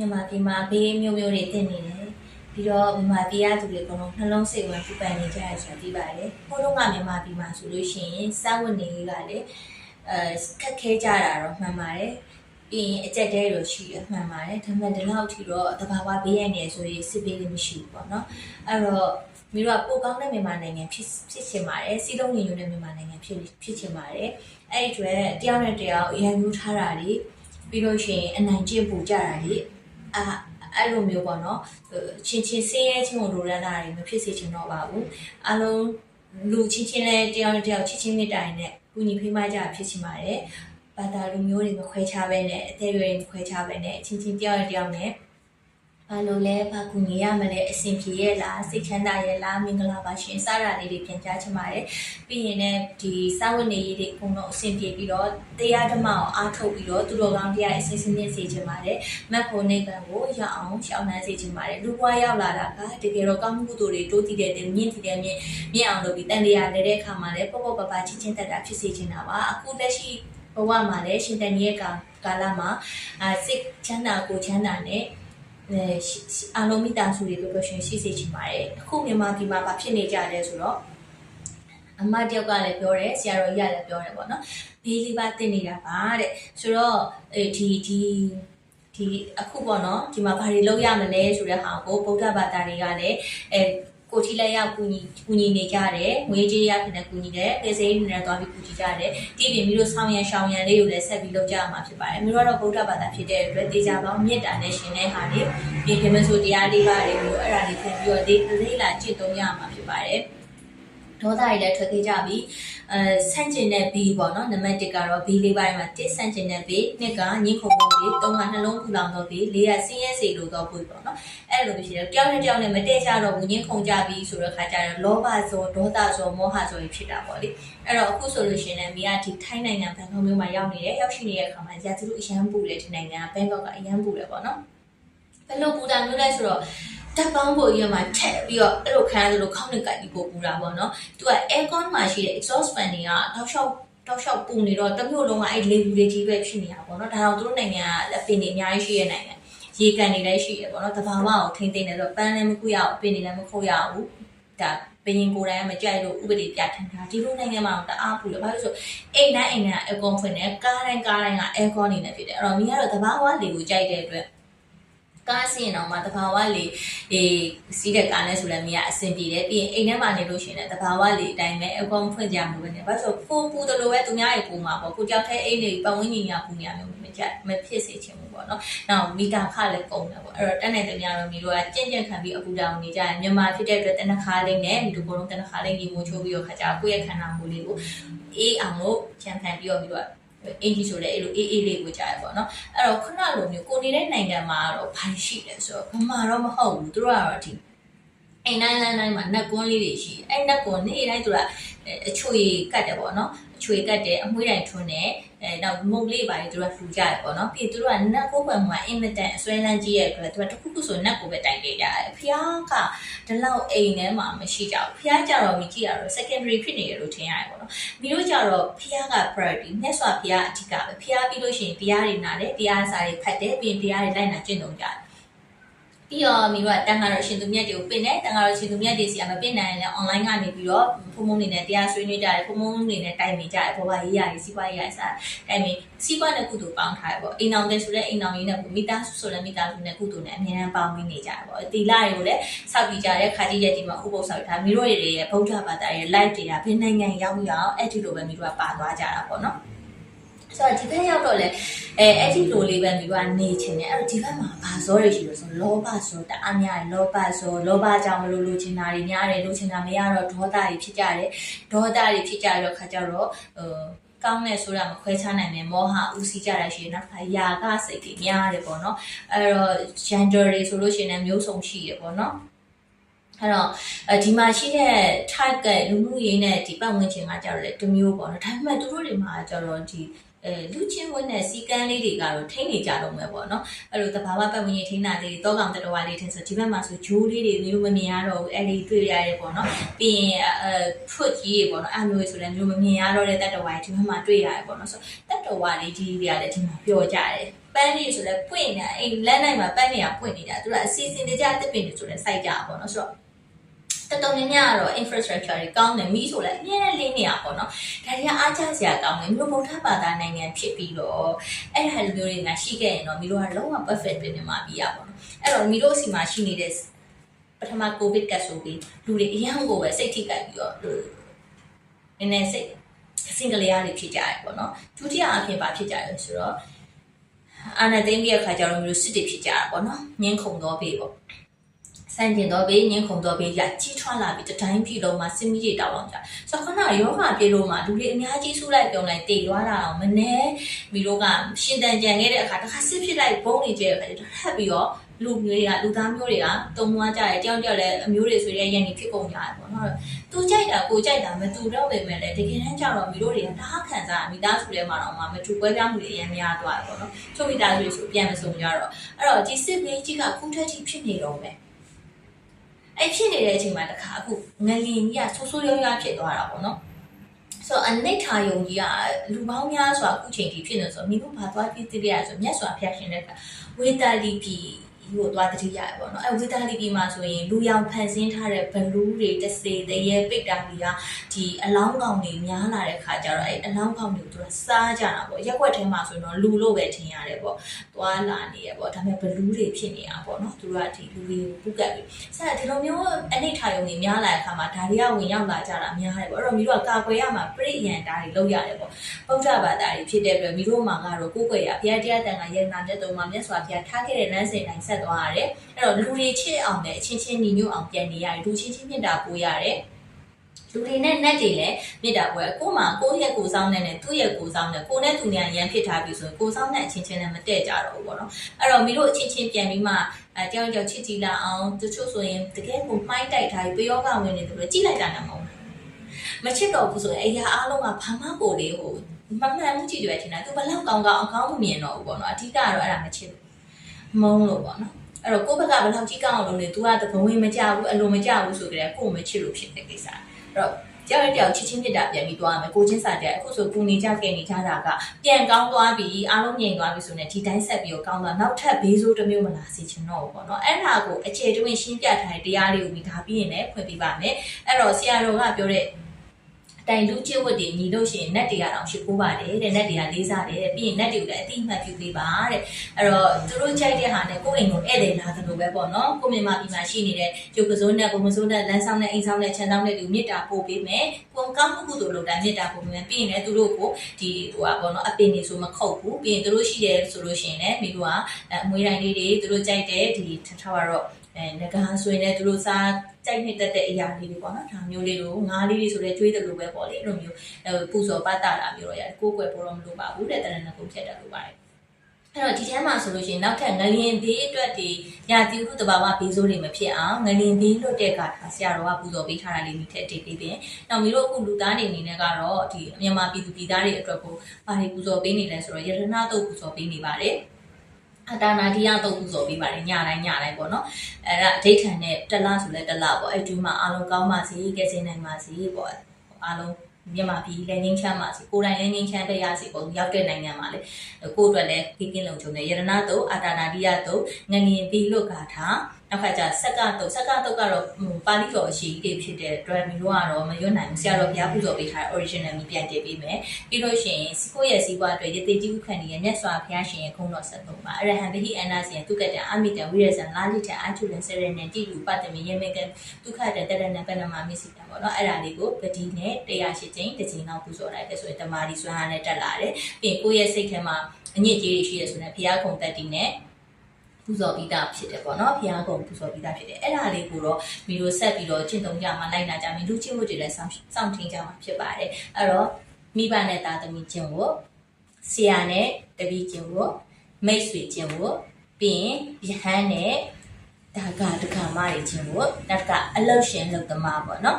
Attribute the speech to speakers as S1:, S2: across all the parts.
S1: မြန်မာပြည်မှာဘေးမျိုးမျိုးတွေတင်နေတယ်ပြီးတော့မြန်မာပြည်ကသူတွေအကုန်လုံးနှလုံးစိတ်ဝင်ပူပန်နေကြရဆိုတာသိပါတယ်ဟိုတုန်းကမြန်မာပြည်မှာဆိုလို့ရှိရင်စာဝတ်နေရေးကလည်းအဲခက်ခဲကြတာတော့မှန်ပါတယ်ပြီးရင်အကြက်တဲလိုရှိရမှန်ပါတယ်ဒါပေမဲ့ဒီလောက်ထိတော့တဘာဝဘေးရနေဆိုရင်စစ်ဘေးလည်းမရှိဘူးပေါ့နော်အဲ့တော့မိတို့ကပိုကောင်းတဲ့မြန်မာနိုင်ငံဖြစ်ဖြစ်ချင်ပါတယ်စီးလုံးညီညွတ်တဲ့မြန်မာနိုင်ငံဖြစ်ဖြစ်ချင်ပါတယ်အဲ့ဒီအတွက်တယောက်နဲ့တယောက်ရန်ယူထားတာတွေပြီးလို့ရှိရင်အနိုင်ကျင့်ပူကြတာတွေ အာအဲ့လိုမျိုးပေါ့နော်ဟိုချင်းချင်းဆင်းရဲချင်းကိုလိုရမ်းတာတွေမဖြစ်စေချင်တော့ပါဘူးအလုံးလူချင်းချင်းနဲ့တယောက်နဲ့တယောက်ချင်းချင်းမြတ်တိုင်နဲ့ကုညီဖိမကြဖြစ်ချင်ပါတယ်ဘာသာလူမျိုးတွေမခွဲခြားပဲနဲ့အသေးတွေမခွဲခြားပဲနဲ့ချင်းချင်းတယောက်နဲ့တယောက်နဲ့ ဘာလို့လဲဘာကူညီရမလဲအဆင်ပြေရဲ့လားစိတ်ချမ်းသာရဲ့လားမင်္ဂလာပါရှင်စတာလေးတွေပြန်ကြားချင်ပါတယ်ပြီးရင်လည်းဒီစာဝတ်နေရေးတွေအကုန်လုံးအဆင်ပြေပြီးတော့တရားဓမ္မကိုအားထုတ်ပြီးတော့သူတော်ကောင်းတရားအစဉ်စဉ်နဲ့စေချင်ပါတယ်မတ်ဖို့နေကံကိုရအောင်ရှောင်းနှမ်းစေချင်ပါတယ်လူဘွားရောက်လာတာကတကယ်တော့ကောင်းမှုကုသိုလ်တွေတိုးတည်တဲ့မြင့်တည်တဲ့မြင့်မြင့်အောင်လုပ်ပြီးတန်တရားလည်းတဲ့အခါမှာလည်းပေါ့ပေါ့ပပချင်းချင်းတက်တာဖြစ်စေချင်တာပါအခုလက်ရှိဘဝမှာလည်းရှင်တန်ကြီးရဲ့ကာလမှာအာစိတ်ချမ်းသာကိုချမ်းသာနဲ့ အဲအလုံးမိသားစုတွေပျော်ပျော်ရွှင်ရှိစေချင်ပါတယ်အခုမြန်မာပြည်မှာဘာဖြစ်နေကြလဲဆိုတော့အမတယောက်ကလည်းပြောတယ်ဆရာတော်ကြီးကလည်းပြောတယ်ပေါ့နော်ဘေးလေးပါတင်နေတာပါတဲ့ဆိုတော့အဲဒီဒီဒီအခုပေါ့နော်ဒီမှာဘာတွေလုပ်ရမလဲဆိုတဲ့ဟာကိုဗုဒ္ဓဘာသာတွေကလည်းအဲ ကိုကြီးလက်ရောက်ကူညီကူညီနေကြတယ်ငွေကြေးရဖြစ်နေကူညီတယ်ဒေစိမ်းနဲ့တွားပြီးကူညီကြတယ်ဒီပြင်ပြီးတော့ဆောင်းရံရှောင်းရံလေးကိုလည်းဆက်ပြီးလုပ်ကြရမှာဖြစ်ပါတယ်မျိုးကတော့ဗုဒ္ဓဘာသာဖြစ်တဲ့အတွက်တေချာပေါင်းမေတ္တာနဲ့ရှင်တဲ့ဟာတွေဒီပြမဆိုတရားလေးပါတွေမျိုးအဲ့ဒါတွေခံပြီးတော့လေးလေးလာจิตသုံးရမှာဖြစ်ပါတယ် ဒေါသတွေလည်းထွက်ခဲ့ကြပြီအဲဆန့်ကျင်တဲ့ B ပေါ့နော်နံပါတ်1ကတော့ B လေးပိုင်းမှာတစ်ဆန့်ကျင်တဲ့ B နှစ်ကညှင်းခုန်မှု B သုံးကနှလုံးထူလောင်တော့ B လေးကဆင်းရဲစေလို့တော့ B ပေါ့နော်အဲ့လိုမျိုးရှိတယ်တယောက်နဲ့တယောက်နဲ့မတည့်ကြတော့ဘူးညှင်းခုန်ကြပြီဆိုတော့ခါကျတော့လောဘဇောဒေါသဇောမောဟဇောတွေဖြစ်တာပေါ့လေအဲ့တော့အခုဆိုလို့ရှိရင်လည်းမိကဒီထိုင်းနိုင်ငံဘန်ကောက်မြို့မှာရောက်နေတယ်ရောက်ရှိနေတဲ့အခါမှာရာသီဥတုအရန်ပူတယ်ဒီနိုင်ငံဘန်ကောက်ကအရန်ပူတယ်ပေါ့နော်ဘယ်လိုပူတာမျိုးလဲဆိုတော့ တက်ပေါင်းပေါ်ရမှာထက်ပြီးတော့အဲ့လိုခံရသလိုခေါင်းနဲ့ကိုက်ပြီးပို့ပူတာပေါ့နော်သူက aircon မှာရှိတဲ့ exhaust fan တွေကတောက်လျှောက်တောက်လျှောက်ပူနေတော့တစ်မျိုးလုံးကအဲ့လေဘူးလေးကြီးပဲဖြစ်နေတာပေါ့နော်ဒါတော့သူတို့နိုင်ငံကအပင်တွေအများကြီးရှိတဲ့နိုင်ငံရေကန်တွေလည်းရှိရပေါ့နော်တဘာဝကိုထိမ့်သိမ့်တယ်ဆိုတော့ပန်းလည်းမကူရအောင်အပင်တွေလည်းမခုတ်ရဘူးဒါဘင်းရင်ကိုယ်တိုင်ကမကြိုက်လို့ဥပဒေပြဋ္ဌာန်းတာဒီလိုနိုင်ငံမှာတအားပူလို့ဘာလို့ဆိုအိမ်တိုင်းအိမ်တိုင်းအကွန်ဖွင့်တယ်ကားတိုင်းကားတိုင်းကအဲကွန်နေနေဖြစ်တယ်အဲ့တော့မိကတော့တဘာဝလေကိုကြိုက်တဲ့အတွက် ကားစီရင်တော့မှတဘာဝလေအေးစီးတဲ့ကားနဲ့ဆိုလည်းမိကအဆင်ပြေတယ်ပြီးရင်အိမ်ထဲမှာနေလို့ရှိရင်လည်းတဘာဝလေအတိုင်းပဲအကွန်ဖွင့်ကြမှာပဲねဘာလို့ဆိုပိုပူတယ်လို့ပဲသူများရေပူမှာပေါ့ကိုကြောက်တဲ့အိမ်တွေပတ်ဝန်းကျင်ညာပူနေရမျိုးမကြမဖြစ်စေချင်ဘူးပေါ့နော်နောက်မီတာခလည်းကုန်တယ်ပေါ့အဲ့တော့တက်နိုင်တဲ့များတော့မိတို့ကကြင့်ကြင့်ခံပြီးအပူတောင်နေကြရင်မြန်မာဖြစ်တဲ့အတွက်တနခါလေးနဲ့ဒီလိုဘလုံးတနခါလေးညီမိုးချိုးပြီးတော့ခါကြကိုယ့်ရဲ့ခန္ဓာကိုယ်လေးကိုအေးအောင်လို့ချန်ခံပြီးတော့ပြီးတော့ အင်ဂျီဆိုလည်းအဲ့လိုအေးအေးလေးကိုကြားရပေါ့နော်အဲ့တော့ခုနလိုမျိုးကိုနေတဲ့နိုင်ငံမှာတော့ဘာရှိလဲဆိုတော့မမာတော့မဟုတ်ဘူးသူတို့ကတော့ဒီအိမ်တိုင်းလမ်းတိုင်းမှာနက်ကွန်းလေးတွေရှိတယ်အဲ့နက်ကွန်းနေ့တိုင်းသူကအချွေကတ်တယ်ပေါ့နော်အချွေကတ်တယ်အမွှေးတိုင်ထွန်းတယ် အဲနောက်မုတ်လေးပါလေသူကလှူကြတယ်ပေါ့နော်ပြီးသူတို့ကနက်ကိုယ်ပွင့်မှာအင်မတန်အစွဲလန်းကြီးရဲ့အတွက်သူကတခုခုဆိုနက်ကိုပဲတိုင်နေကြတယ်ဖျားကဒီလောက်အိမ်ထဲမှာမရှိကြဘူးဖျားကြတော့မိကြည့်ရတော့ secondary ဖြစ်နေတယ်လို့ထင်ရတယ်ပေါ့နော်မိတို့ကြတော့ဖျားက priority မြတ်စွာဘုရားအဓိကပဲဖျားပြီးလို့ရှိရင်တရားတွေနာတယ်တရားစာတွေဖတ်တယ်ပြီးရင်တရားတွေလိုက်နာကျင့်သုံးကြတယ် ပြီးတော့မိတို့ကတန်ခါတော့ရှင်သူမြတ်တွေကိုပင်တယ်တန်ခါတော့ရှင်သူမြတ်တွေစီကမပင်နိုင်ရင်လည်း online ကနေပြီးတော့ဖုံဖုံနေနဲ့တရားဆွေးနွေးကြတယ်ဖုံဖုံနေနဲ့တိုင်နေကြတယ်ဘောပါရေးရတယ်စီးပွားရေးရစားတိုင်နေစီးပွားနဲ့ကုသိုလ်ပေါင်းထားတယ်ပေါ့အိမ်အောင်တဲ့ဆိုတဲ့အိမ်အောင်ရေးနဲ့မိသားစုဆိုတဲ့မိသားစုနဲ့ကုသိုလ်နဲ့အများအားပေါင်းပြီးနေကြတယ်ပေါ့တီလာတွေကိုလည်းစောက်ပြီးကြတဲ့ခါကြီးရက်ဒီမှာဥပုသ်ဆောက်ထားမိတို့တွေရဲ့ဗုဒ္ဓဘာသာရဲ့ live တွေကဘယ်နိုင်ငံရောက်ရောက်အဲ့ဒီလိုပဲမိတို့ကပါသွားကြတာပေါ့နော် ဆိုတော့ဒီဘက်ရောက်တော့လေအဲအဲ့ဒီလိုလေးပဲမိကနေချင်တယ်အဲ့တော့ဒီဘက်မှာဘာဇောတွေရှိလို့ဆိုလောဘဇောတအားများတယ်လောဘဇောလောဘကြောင့်မလို့လိုချင်တာတွေများတယ်လိုချင်တာမရတော့ဒေါသတွေဖြစ်ကြတယ်ဒေါသတွေဖြစ်ကြတော့ခါကြတော့ဟိုကောင်းတဲ့ဆိုတာမခွဲခြားနိုင်တဲ့မောဟဦးစီးကြတာရှိရင်နောက်တစ်ခါຢာကစိတ်တွေများတယ်ပေါ့နော်အဲ့တော့ gender တွေဆိုလို့ရှိရင်လည်းမျိုးစုံရှိရပေါ့နော်အဲ့တော့အဲဒီမှာရှိတဲ့ type ကလူမှုရေးနဲ့ဒီပတ်ဝန်းကျင်ကကြတော့လေတစ်မျိုးပေါ့နော်ဒါပေမဲ့သူတို့တွေမှာကြတော့ဒီ အဲလူချင်းဝတ်နဲ့စီကန်းလေးတွေကတော့ထိနေကြတော့မယ်ပေါ့နော်အဲ့လိုတဘာဝပတ်ဝန်းကျင်ထိနာလေးတွေတောကောင်တတဝါလေးထင်ဆိုဒီဘက်မှာဆိုဂျိုးလေးတွေမျိုးမမြင်ရတော့ဘူးအဲ့ဒီတွေ့ရတယ်ပေါ့နော်ပြီးရင်အဲဖွတ်ကြီးတွေပေါ့နော်အဲ့မျိုးဆိုလည်းမျိုးမမြင်ရတော့တဲ့တတဝါဒီဘက်မှာတွေ့ရတယ်ပေါ့နော်ဆိုတတဝါလေးကြီးတွေကလည်းဒီမှာပျော်ကြတယ်ပန်းလေးဆိုလဲပွင့်နေတာအိမ်လမ်းနိုင်မှာပန်းတွေကပွင့်နေတာသူကအစီအစဉ်တကျတစ်ပင်တွေဆိုလဲစိုက်ကြပါတော့ဆိုတော့ တော်တော်များများကတော့ infrastructure တွေကောင်းတယ်မိဆိုလဲအများနဲ့လင်းနေတာပေါ့နော်ဒါတွေကအားကျစရာကောင်းတယ်မြို့ဗုဒ္ဓဘာသာနိုင်ငံဖြစ်ပြီးတော့အဲ့ဒါလိုမျိုးတွေကရှိခဲ့ရင်တော့မိတို့ကလုံးဝ perfect ပြင်နေမှာပြရပါတော့အဲ့တော့မိတို့စီမှာရှိနေတဲ့ပထမ covid ကဆိုပြီးလူတွေအရန်ကိုပဲစိတ်ထိကြိုက်ပြီးတော့နည်းနည်းစိတ်စင်ကလေးအားတွေဖြစ်ကြရပေါ့နော်ဒုတိယအဖြစ်ပါဖြစ်ကြရဆိုတော့အာနာသိမ့်ပြီးအခါကျတော့မျိုးစစ်တွေဖြစ်ကြတာပေါ့နော်ငင်းခုန်တော့ပြီပေါ့ စံကျင်တော့ဘေးငင်းခုန်တော့ဘေးရကြီးထွားလာပြီးတတိုင်းပြည်လုံးမှာစင်မီတွေတောက်အောင်ကြဆိုတော့ခဏယောဂပြေလို့မှာလူတွေအများကြီးဆူလိုက်ပြုံလိုက်တေသွားတာအောင်မနေမီတို့ကရှင်တန်ကြံခဲ့တဲ့အခါတခါစစ်ဖြစ်လိုက်ဘုံနေကြတဲ့အခါကျတော့ထပ်ပြီးတော့လူမျိုးတွေကလူသားမျိုးတွေကတုံမွားကြတယ်တယောက်တယောက်လည်းအမျိုးတွေဆိုရဲရန်နေဖြစ်ကုန်ကြတယ်ပေါ့နော်သူကြိုက်တာကိုကြိုက်တာမတူတော့ပေမဲ့လည်းတကယ်တမ်းကျတော့မီတို့တွေကတအားခံစားမိသားစုထဲမှာတော့မှမတူပွဲပြားမှုတွေအများများသွားတယ်ပေါ့နော်ချို့မိသားစုတွေဆိုပြန်မစုံကြတော့အဲ့တော့ဒီစစ်ဘေးကြီးကခုထက်ထိဖြစ်နေတော့မယ် အဲ့ဖြစ်နေတဲ့အချိန်မှာတခါအခုငလင်ကြီးကဆိုးဆိုးရွားရွားဖြစ်သွားတာပေါ့နော်ဆိုတော့အနိဋ္ဌာယုံကြီးကလူပေါင်းများစွာအခုချိန်ထိဖြစ်နေဆိုမိတို့ဘာသွားဖြစ်တည်ရဆိုမြတ်စွာဘုရားရှင်တဲ့ကဝေတာလီပီ ကိုသွားတတိရတယ်ပေါ့နော်အဲဝေတာလီပီမှာဆိုရင်လူရောင်ဖန်ဆင်းထားတဲ့ဘလူးတွေတစေတရေပိတ်တာတွေကဒီအလောင်းကောင်တွေများလာတဲ့ခါကျတော့အဲအလောင်းကောင်တွေကိုသူကစားကြတာပေါ့ရက်ွက်ထဲမှာဆိုရင်တော့လူလို့ပဲထင်ရတယ်ပေါ့သွားလာနေရပေါ့ဒါပေမဲ့ဘလူးတွေဖြစ်နေတာပေါ့နော်သူတို့ကဒီလူတွေကိုပုတ်ကပ်ပြီးဆက်ဒီလိုမျိုးအနိဋ္ဌာယုံတွေများလာတဲ့အခါမှာဒါတွေကဝင်ရောက်လာကြတာများတယ်ပေါ့အဲ့တော့မိတို့ကကာကွယ်ရမှာပြိယံတာတွေလုပ်ရတယ်ပေါ့ဗုဒ္ဓဘာသာတွေဖြစ်တဲ့အတွက်မိတို့မှာကတော့ကိုယ်ွယ်ရဘုရားတရားတန်ခါယေနာတဲ့တုံမှာမြတ်စွာဘုရားထားခဲ့တဲ့လမ်းစဉ်တိုင်းဆက်သွားရတယ်အဲ့တော့လူတွေချစ်အောင်နဲ့အချင်းချင်းညီညွတ်အောင်ပြန်နေရတယ်လူချင်းချင်းမြတ်တာပို့ရတယ်လူတွေနဲ့နတ်တွေလည်းမြစ်တာပွဲကိုမှကိုယ့်ရဲ့ကိုစောင်းနဲ့သူ့ရဲ့ကိုစောင်းနဲ့ကိုနဲ့သူနဲ့ရန်ဖြစ်ထားပြီဆိုရင်ကိုစောင်းနဲ့အချင်းချင်းနဲ့မတည့်ကြတော့ဘူးပေါ့နော်အဲ့တော့မိတို့အချင်းချင်းပြန်ပြီးမှအဲတယောက်တယောက်ချစ်ကြည်လာအောင်တချို့ဆိုရင်တကယ်ကိုမှိုင်းတိုက်ထားပြီးပယောဂဝင်နေတယ်လို့ကြည့်လိုက်တာနဲ့မဟုတ်မချစ်တော့ဘူးဆိုရင်အရာအားလုံးကဘာမှကိုလေဟိုမမှန်မှုကြည့်ကြရချင်တာသူဘလောက်ကောင်းကောင်းအကောင်းမမြင်တော့ဘူးပေါ့နော်အဓိကတော့အဲ့ဒါမချစ်ဘူး မုန်းလို့ပေါ့နော်အဲ့တော့ကိုယ့်ဘက်ကဘယ်လောက်ကြီးကောင်းအောင်လုပ်နေ तू ကတဘဝင်မကြဘူးအလိုမကြဘူးဆိုကြတဲ့ကိုယ်မချစ်လို့ဖြစ်တဲ့ကိစ္စအဲ့တော့ကြောက်ရတဲ့ချစ်ချင်းမြတ်တာပြန်ပြီးသွားမယ်ကိုချင်းစာတဲ့အခုဆိုကိုနေကြကဲနေကြတာကပြန်ကောင်းသွားပြီအားလုံးငြိမ်သွားပြီဆိုရင်ဒီတိုင်းဆက်ပြီးတော့ကောင်းသွားနောက်ထပ်ဘေးဆိုးတစ်မျိုးမလာစေချင်တော့ဘူးပေါ့နော်အဲ့ဒါကိုအခြေတွင်းရှင်းပြထားတဲ့တရားလေးကိုမိထားပြီးရင်လည်းဖွင့်ပြပါမယ်အဲ့တော့ဆရာတော်ကပြောတဲ့ တိုင်လူချစ်ဝတ်တွေညီလို့ရှိရင်နတ်တွေကတောင်ရှိခိုးပါတယ်တဲ့နတ်တွေကလေးစားတယ်ပြီးရင်နတ်တွေကိုလည်းအတိအမှတ်ပြုပေးပါတဲ့အဲ့တော့သူတို့ကြိုက်တဲ့ဟာနဲ့ကိုယ့်အိမ်ကိုဧည့်သည်လာတယ်လို့ပဲပေါ့နော်ကိုမြန်မာပြည်မှာရှိနေတဲ့ကျုပ်ကစိုးနဲ့ဘုံမစိုးနဲ့လမ်းဆောင်နဲ့အိမ်ဆောင်နဲ့ခြံဆောင်နဲ့တူမြစ်တာပို့ပေးမယ်ကိုကောင်းမှုကုသိုလ်လုပ်တာမြစ်တာပို့ပေးမယ်ပြီးရင်လည်းသူတို့ကိုဒီဟိုပါပေါ့နော်အပင်နေဆိုမခုတ်ဘူးပြီးရင်သူတို့ရှိတယ်ဆိုလို့ရှိရင်လည်းမိတို့ကအမွေတိုင်းလေးတွေသူတို့ကြိုက်တဲ့ဒီထားပါတော့ အဲငကားဆွေနဲ့သူတို့စားကြိုက်နေတတ်တဲ့အရာလေးတွေပေါ့နော်ဒါမျိုးလေးတို့ငါးလေးတွေဆိုလဲကျွေးတယ်လို့ပဲပေါ့လေအဲ့လိုမျိုးပူဇော်ပတ်တာတာမျိုးတော့ရတယ်ကိုယ်ကွယ်ပေါ်တော့မလို့ပါဘူးတဲ့တရဏဂုံဖြတ်တယ်လို့ပါတယ်အဲ့တော့ဒီထဲမှာဆိုလို့ရှိရင်နောက်ထပ်ငလျင်ဘေးအတွက်ဒီညာတိဟုတဘာဝဘေးဆိုးတွေမဖြစ်အောင်ငလျင်ဘေးလွတ်တဲ့ကဆရာတော်ကပူဇော်ပေးထားတာလေးမိထည့်ပေးပြီးနောက်မျိုးတို့အခုလူသားတွေအနေနဲ့ကတော့ဒီမြန်မာပြည်သူပြည်သားတွေအတွက်ကိုဘာတွေပူဇော်ပေးနေလဲဆိုတော့ယရနာတုတ်ပူဇော်ပေးနေပါတယ် အတာနာတိယတုတ်ပူဇော်ပေးပါတယ်ညတိုင်းညတိုင်းပေါ့နော်အဲ့ဒါအဋိဌာန်နဲ့တစ်လဆိုလဲတစ်လပေါ့အဲ့ဒီမှာအားလုံးကောင်းပါစေကဲစင်နိုင်ပါစေပေါ့အားလုံးမြန်မာပြည်လည်းငင်းချမ်းပါစေကိုယ်တိုင်လည်းငင်းချမ်းတဲ့ရစီပေါ့ရောက်တဲ့နိုင်ငံမှာလေကိုယ့်အတွက်လည်းကိကင်းလုံခြုံတဲ့ယရနာတုတ်အာတာနာတိယတုတ်ငငင်ပြီးလို့ကထား နောက်ခါကျဆက်ကတုတ်ဆက်ကတုတ်ကတော့ပါဠိတော်အရှိကြီးဖြစ်တဲ့အတွက်မီတို့ကတော့မရွတ်နိုင်ဘူးဆရာတော်ဘုရားပူဇော်ပေးထားတဲ့ original မီပြန်တည်ပေးမယ်ပြီးလို့ရှိရင်စီကိုရဲ့စီးပွားအတွက်ရသေးကြီးဥခံရဲ့မြတ်စွာဘုရားရှင်ရဲ့ခုံတော်ဆက်သုံးပါအရဟံတဟိအနာစီယတုကတံအမိတံဝိရဇံလာလိတံအာချုလံစရဏံတိလူပတ္တမေယမေကံဒုက္ခတတရဏပဏမမစ္စည်းတံပေါ့နော်အဲ့ဒါလေးကိုပတိနဲ့108ကျင်းတစ်ချိန်လောက်ပူဇော်လိုက်တယ်ဆိုရင်တမာရီစွမ်းအားနဲ့တက်လာတယ်ပြီးရင်ကိုယ့်ရဲ့စိတ်ထဲမှာအညစ်အကြေးတွေရှိရဆိုရင်ဘုရားခုံတက်တီနဲ့ ပူဇော်ပြီးသားဖြစ်တယ်ပေါ့နော်ဘုရားကုံပူဇော်ပြီးသားဖြစ်တယ်အဲ့ဒါလေးကိုတော့မီတို့ဆက်ပြီးတော့ကျင့်သုံးကြမှာလိုက်နာကြမယ်လူချင်းဝတ်တွေလည်းစောင့်စောင့်ထင်းကြမှာဖြစ်ပါတယ်အဲ့တော့မိဘနဲ့သားသမီးချင်းကိုဆရာနဲ့တပည့်ချင်းကိုမိတ်ဆွေချင်းကိုပြီးရင်ယဟန်နဲ့ဒါကတက္ကမတွေချင်းကိုနောက်ကအလုတ်ရှင်လုတ်သမားပေါ့နော်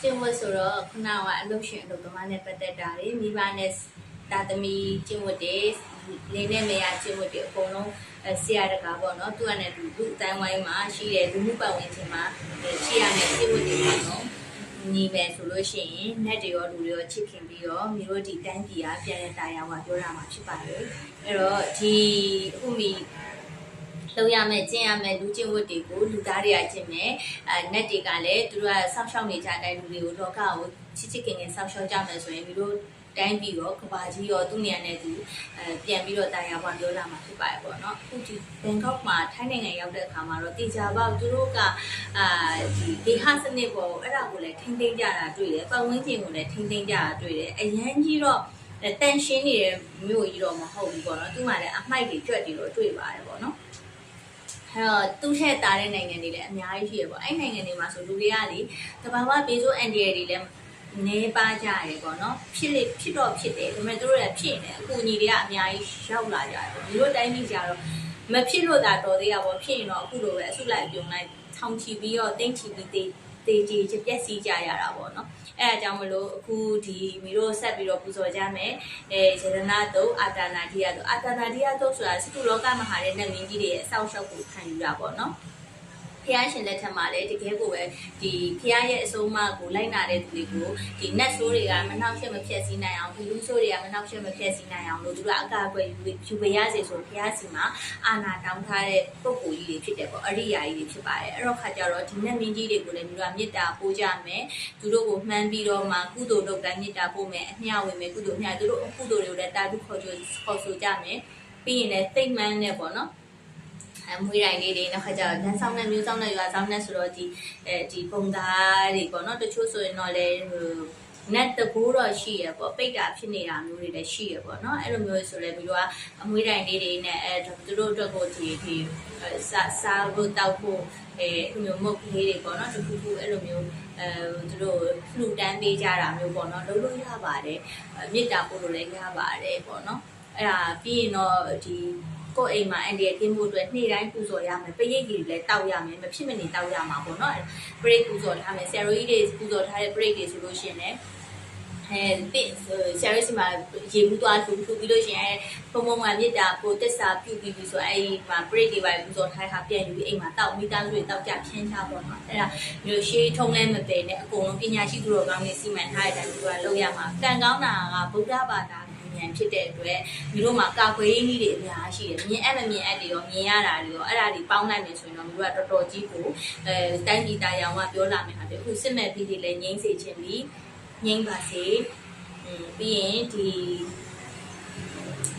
S1: ကျင့်ဝတ်ဆိုတော့ခုနကအလုတ်ရှင်လုတ်သမားနဲ့ပတ်သက်တာတွေမိဘနဲ့ တာသမီကျင့်ဝတ်တွေလင်းနဲ့မရကျင့်ဝတ်တွေအကုန်လုံးဆရာတကာပေါ့နော်သူကလည်းလူလူအတိုင်းဝိုင်းမှာရှိတဲ့လူမှုပတ်ဝန်းကျင်မှာရှိရတဲ့ကျင့်ဝတ်တွေပေါ့နော်ညီမယ်ဆိုလို့ရှိရင်နတ်တွေရောလူတွေရောချစ်ခင်ပြီးတော့မိတို့ဒီတန်းကြီးကပြန်လဲတာယာဝပြောရမှာဖြစ်ပါတယ်အဲ့တော့ဒီအခုမိလုံရမယ်ကျင့်ရမယ်လူချင်းဝတ်တွေကိုလူသားတွေကကျင့်မယ်အဲနတ်တွေကလည်းသူတို့ကစောင့်ရှောက်နေကြတဲ့လူတွေကိုလောကကိုချစ်ချစ်ခင်ခင်စောင့်ရှောက်ကြမယ်ဆိုရင်မိတို့ တိုင်းပြီးတော့ကဘာကြီးရောသူ့နေရာနဲ့သူအဲပြန်ပြီးတော့တာယာဝပြောလာမှာဖြစ်ပါတယ်ပေါ့နော်အခုဒီဘန်ကောက်မှာထိုင်းနိုင်ငံရောက်တဲ့အခါမှာတော့တေချာပေါက်သူတို့ကအာဒီဒေဟစနစ်ပေါ်အဲ့ဒါကိုလည်းထိမ့်သိမ့်ကြတာတွေ့တယ်ပတ်ဝန်းကျင်ကိုလည်းထိမ့်သိမ့်ကြတာတွေ့တယ်အရန်ကြီးတော့တန်ရှင်းနေတဲ့မြို့ကြီးတော့မဟုတ်ဘူးပေါ့နော်သူမှလည်းအမိုက်တွေကြွက်တွေတော့တွေ့ပါတယ်ပေါ့နော်အဲ့တော့သူ့ထက်တာတဲ့နိုင်ငံတွေလည်းအများကြီးရှိရပေါ့အဲ့နိုင်ငံတွေမှာဆိုလူတွေကလေတဘာဝဘေးဆိုးအန်ဒီရယ်တွေလည်း နေပါကြရတယ်ပေါ့နော်ဖြစ်လေဖြစ်တော့ဖြစ်တယ်ဒါပေမဲ့သူတို့လည်းဖြစ်နေတယ်အခုညီတွေကအများကြီးရောက်လာကြတယ်ပေါ့ဒီလိုတိုင်းပြည်ကြတော့မဖြစ်လို့သာတော်သေးတာပေါ့ဖြစ်ရင်တော့အခုလိုပဲအဆုလိုက်ပြုံလိုက်ထောင်ချီပြီးတော့တင်းချီပြီးတေးတေးကြီးချက်ပြက်စီးကြရတာပေါ့နော်အဲအကြောင်းမလို့အခုဒီမီတို့ဆက်ပြီးတော့ပူဇော်ကြမယ်အဲဇေဒနာတုတ်အာတာနာတိယတုတ်အာတာနာတိယတုတ်ဆိုတာစကုလောကမဟာရဲ့နတ်မင်းကြီးတွေရဲ့အဆောက်အအုပ်ကိုခံယူတာပေါ့နော် ဖះရှင်လက်ထက်မှာလည်းတကယ်ကိုပဲဒီဖះရဲ့အဆုံးအမကိုလိုက်နာတဲ့သူတွေကိုဒီနတ်ဆိုးတွေကမနှောက်ယှက်မဖြစ်စီနိုင်အောင်ဒီလူဆိုးတွေကမနှောက်ယှက်မဖြစ်စီနိုင်အောင်လို့သူကအကာအကွယ်ယူယူပေးရစေဆိုဖះစီမှာအာနာတောင်းထားတဲ့ပုံကိုကြီးတွေဖြစ်တယ်ပေါ့အရိယာကြီးတွေဖြစ်ပါတယ်အဲ့တော့ခါကျတော့ဒီနတ်မင်းကြီးတွေကိုလည်းမြို့ကမေတ္တာပို့ကြမယ်သူတို့ကိုမှန်းပြီးတော့မှကုသိုလ်လုပ်တိုင်းမေတ္တာပို့မယ်အမျှဝင်မယ်ကုသိုလ်အမျှသူတို့ကုသိုလ်တွေကိုလည်းတာတုခေါ်ကြခေါ်ဆိုကြမယ်ပြီးရင်လည်းသိမ့်မှန်းနဲ့ပေါ့နော် အမွေးတိုင်းလေးတွေနောက်ခါကျတော့လမ်းဆောင်တဲ့မျိုးဆောင်တဲ့ရွာဆောင်တဲ့ဆိုတော့ဒီအဲဒီပုံသားတွေပေါ့နော်တချို့ဆိုရင်တော့လေဟိုနတ်တကူတော့ရှိရပေါ့ပိတ်တာဖြစ်နေတာမျိုးတွေလည်းရှိရပေါ့နော်အဲ့လိုမျိုးဆိုလည်းပြီးတော့အမွေးတိုင်းလေးတွေနဲ့အဲသူတို့အတွက်ကိုဒီဒီစားစားဖို့တောက်ဖို့အဲအဲ့လိုမျိုးမုတ်ကလေးတွေပေါ့နော်တခုခုအဲ့လိုမျိုးအဲသူတို့လှူတန်းပေးကြတာမျိုးပေါ့နော်လုံးလို့ရပါတယ်မေတ္တာပို့လို့လည်းရပါတယ်ပေါ့နော်အဲ့ဒါပြီးရင်တော့ဒီ ကိုယ်အိမ်မှာအန်ဒီရဲ့တင်းဖို့အတွက်နေ့တိုင်းပူဇော်ရမယ်ပရိတ်ကြီးလည်းတောက်ရမယ်မဖြစ်မနေတောက်ရမှာပေါ့နော်ပရိတ်ပူဇော်ထားမယ်ဆရာတို့ကြီးတွေပူဇော်ထားတဲ့ပရိတ်တွေဆိုလို့ရှိရင်လည်းအဲတစ်ဆရာတို့စီမှာရေဘူးသွားထူထူပြီးလို့ရှိရင်ဘုံဘုံမှာမြစ်တာပိုတက်စာပြုတ်ပြီးပြီဆိုအဲ့ဒီမှာ break တွေပါပူဇော်ထားတဲ့ခါပြန်ယူပြီးအိမ်မှာတောက်မိသားစုတွေတောက်ကြဖြင်းချပေါ့နော်အဲ့ဒါမျိုးရှေးထုံးလဲမပယ်နဲ့အကုန်လုံးပညာရှိသူတော်ကောင်းတွေစီမံထားတဲ့အတိုင်းသူကလုပ်ရမှာကံကောင်းတာကဗုဒ္ဓဘာသာ ဉာဏ်ဖြစ်တဲ့အတွက်ဒီလိုမှာကာကွယ်ရေးနည်းတွေအများရှိတယ်မြင်အပ်မမြင်အပ်တွေရောမြင်ရတာတွေရောအဲ့ဒါတွေပေါင်းလိုက်မယ်ဆိုရင်တော့မျိုးကတော်တော်ကြီးကိုအဲတိုင်းပြည်သားရောင်ကပြောလာမယ်ဟာပြအခုစစ်မဲ့ပြည်တွေလည်းငြိမ်းစေခြင်းပြီးငြိမ်းပါစေอืมပြီးရင်ဒီ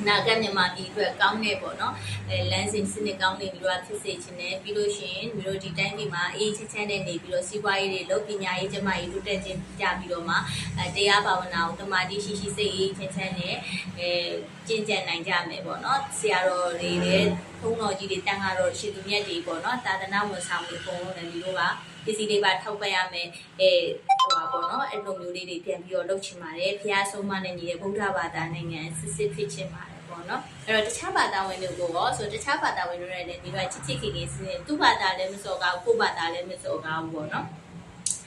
S1: နာဂတ်မြန်မာပြည်အတွက်ကောင်းတဲ့ပေါ့နော်အဲလမ်းစဉ်စနစ်ကောင်းနေပြီးတော့ဖြစ်စေခြင်းနဲ့ပြီးလို့ရှိရင်မျိုးတို့ဒီတိုင်းပြည်မှာအေးချမ်းချမ်းနဲ့နေပြီးတော့စီးပွားရေးတွေလုပ်ပညာရေးကျမရေးတိုးတက်ခြင်းကြပြီးတော့မှအဲတရားဘာဝနာကိုတမာတိရှိရှိစိတ်အေးချမ်းချမ်းနဲ့အဲကျင့်ကြံနိုင်ကြမယ်ပေါ့နော်ဆရာတော်တွေလည်းထုံးတော်ကြီးတွေတန်ခါတော်ရှင်သူမြတ်တွေပေါ့နော်သာသနာဝန်ဆောင်တွေအကုန်လုံးလည်းဒီလိုက ပစ္စည်းတွေပါထောက်ပံ့ရမယ်အဲဟိုပါပေါ့နော်အဲ့လိုမျိုးလေးတွေပြန်ပြီးတော့လုပ်ချင်ပါတယ်ဖះဆုံးမနဲ့ညီတဲ့ဗုဒ္ဓဘာသာနိုင်ငံစစ်စစ်ဖြစ်ချင်ပါတယ်ပေါ့နော်အဲ့တော့တခြားဘာသာဝင်တွေကိုရောဆိုတခြားဘာသာဝင်တွေလည်းဒီလိုချစ်ချစ်ခင်ခင်စင်းသူ့ဘာသာလည်းမစော်ကားဘူးကိုယ့်ဘာသာလည်းမစော်ကားဘူးပေါ့နော်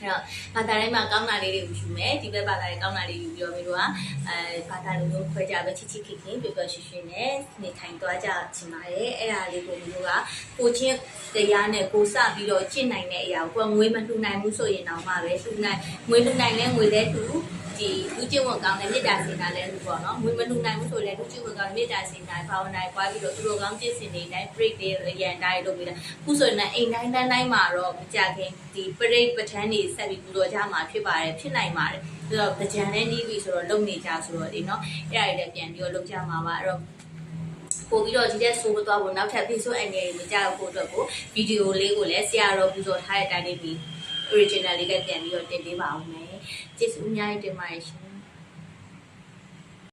S1: အဲ့တော့ဘာသာတိုင်းမှာကောင်းတာလေးတွေကိုယူမယ်ဒီဘက်ဘာသာတွေကောင်းတာလေးယူပြီးတော့မျိုးကအဲဘာသာလူမျိုးခွဲကြပဲချစ်ချစ်ခင်ခင်ပြပြရွှင်ရွှင်နဲ့နေထိုင်သွားကြချင်ပါတယ်အဲ့ဒါလေးကိုမျိုးကကိုချင်းတရားနဲ့ကိုစပြီးတော့ကျင့်နိုင်တဲ့အရာကိုကိုငွေမလှူနိုင်ဘူးဆိုရင်တော့မှပဲလှူနိုင်ငွေလှူနိုင်လဲငွေလဲတူ ဒီလူကျင့်ဝတ်ကောင်းတဲ့မေတ္တာစေနာလဲလူပေါ့နော်ငွေမလှူနိုင်ဘူးဆိုလဲလူကျင့်ဝတ်ကောင်းမေတ္တာစေနာဘာဝနာပွားပြီးတော့သူတို့ကောင်းပြည့်စင်နေတိုင်း break တွေရန်တိုင်းလုပ်ပြီးတာခုဆိုရင်အိမ်တိုင်းတိုင်းတိုင်းမှာတော့မကြခင်ဒီပရိတ်ပဋ္ဌာန်းတွေဆက်ပြီးပူဇော်ကြမှာဖြစ်ပါတယ်ဖြစ်နိုင်ပါတယ်ဆိုတော့ကြံနဲ့နီးပြီဆိုတော့လုံနေကြဆိုတော့ဒီနော်အဲ့ဒါတွေလည်းပြန်ပြီးတော့လုပ်ကြမှာပါအဲ့တော့ပို့ပြီးတော့ဒီတဲ့ဆိုးသွားဖို့နောက်ထပ် Facebook အနေနဲ့မကြောက်ဖို့အတွက်ကိုဗီဒီယိုလေးကိုလည်းဆရာတော်ပူဇော်ထားတဲ့အတိုင်းလေးပြီး original လေးကပြန်ပြီးတော့တင်ပေးပါဦးမယ်ကျေးဇူးအများကြီးတင်ပါတယ်ရှင်